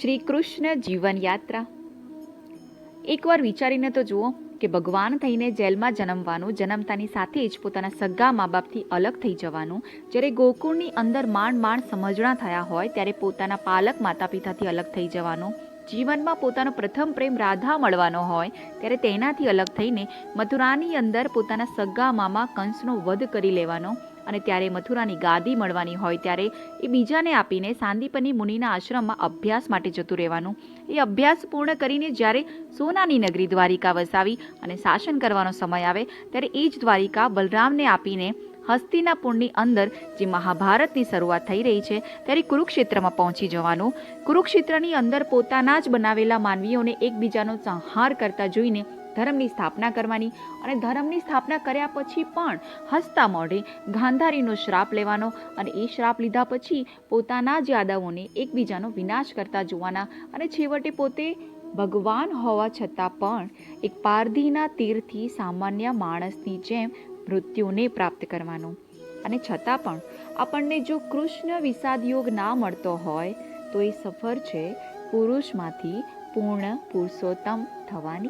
શ્રી કૃષ્ણ જીવનયાત્રા એકવાર વિચારીને તો જુઓ કે ભગવાન થઈને જેલમાં જન્મવાનું, જન્મતાની સાથે જ પોતાના સગા મા બાપથી અલગ થઈ જવાનું, જ્યારે ગોકુળની અંદર માંડ માંડ સમજણા થયા હોય, ત્યારે પોતાના પાલક માતા પિતાથી અલગ થઈ જવાનું જીવનમાં પોતાનો પ્રથમ પ્રેમ રાધા મળવાનો હોય, ત્યારે તેનાથી અલગ થઈને મથુરાની અંદર પોતાના સગા મામા કંસનો વધ કરી લેવાનો અને ત્યારે મથુરાની ગાદી મળવાની હોય ત્યારે એ બીજાને આપીને સાંદીપની મુનિના આશ્રમમાં અભ્યાસ માટે જતું રહેવાનું. એ અભ્યાસ પૂર્ણ કરીને જ્યારે સોનાની નગરી દ્વારિકા વસાવી અને શાસન કરવાનો સમય આવે, ત્યારે એ જ દ્વારિકા બલરામને આપીને હસ્તિનાપુરની અંદર જે મહાભારતની શરૂઆત થઈ રહી છે, ત્યારે કુરુક્ષેત્રમાં પહોંચી જવાનું. કુરુક્ષેત્રની અંદર પોતાના જ બનાવેલા માનવીઓને એકબીજાનો સંહાર કરતા જોઈને ધર્મની સ્થાપના કરવાની અને ધર્મની સ્થાપના કર્યા પછી પણ હસતા મોઢે ગાંધારીનો શ્રાપ લેવાનો અને એ શ્રાપ લીધા પછી પોતાના જ યાદવોને એકબીજાનો વિનાશ કરતા જોવાના અને છેવટે પોતે ભગવાન હોવા છતાં પણ એક પારધીના તીરથી સામાન્ય માણસની જેમ મૃત્યુને પ્રાપ્ત કરવાનું. અને છતાં પણ આપણને જો કૃષ્ણ વિષાદ યોગ ના મળતો હોય, તો એ સફર છે પુરુષમાંથી પૂર્ણ પુરુષોત્તમ થવાની.